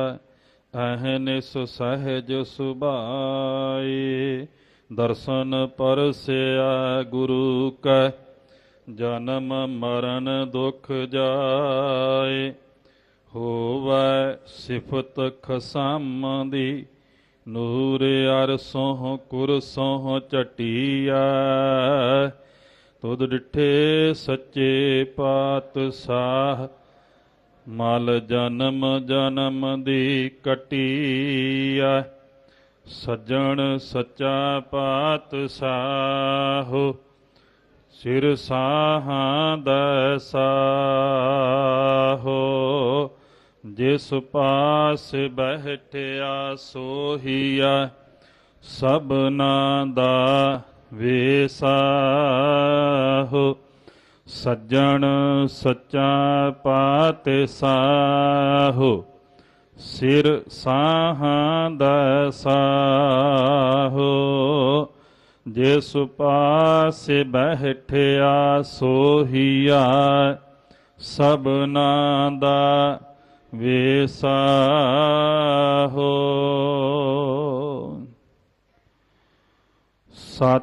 ਅਹਨਿਸ ਸਹਿਜ ਸੁਭਾਏ ਦਰਸ਼ਨ ਪਰਸਿਆ ਗੁਰੂ ਕੈ, ਜਨਮ ਮਰਨ ਦੁਖ ਜਾਏ। ਹੋਵੈ ਸਿਫਤ ਖਸਮ ਦੀ ਨੂਰ ਅਰਸੋਂ ਕੁਰਸੋਂ ਚਟੀਆ ਤੁਧ ਡਿਠੇ ਸੱਚੇ ਪਾਤਸ਼ਾਹ ਮਲ ਜਨਮ ਜਨਮ ਦੀ ਕਟੀਆ ਸੱਜਣ ਸੱਚਾ ਪਾਤ ਪਾਤਸ਼ਾਹ। ਸਿਰ ਸਾਹਾਂ ਦਾ ਸਾਹੋ। ਜਿਸ ਪਾਸ ਬਹਿਠਿਆ ਸੋਹੀਆ ਸਭਨਾ ਦਾ ਵੇਸਾਹੋ। ਸੱਜਣ ਸੱਚਾ ਪਾਤਸ਼ਾਹੋ ਸਿਰ ਸਾਹਾਂ ਦਾ ਸਾਹੋ। ਜਿਸ ਪਾਸੇ ਬਹਿਠਿਆ ਸੋਹੀਆ, ਸਭਨਾ ਦਾ ਵੇਸਾਹੋ ਸਤ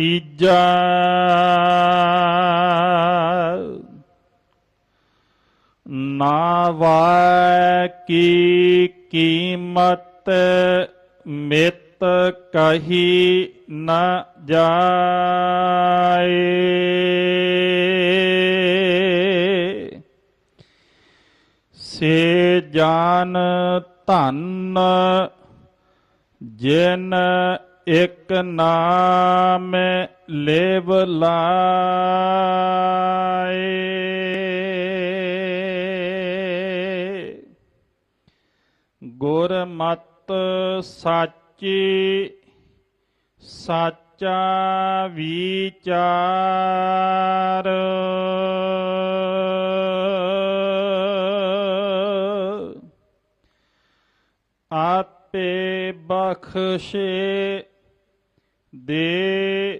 ਤੀਜਾ। ਨਾਵਾ ਕੀ ਕੀਮਤ ਮਿਤ ਕਹੀ ਨ ਜਾਏ। ਸੇ ਜਾਨ ਧਨ ਜਿਨ ਇਕ ਨਾਮ ਲੇਵ ਲਾਏ। ਗੁਰਮਤ ਸਾਚੀ ਸਾਚਾ ਵਿਚਾਰ। ਆਪੇ ਬਖਸ਼ੇ ਦੇ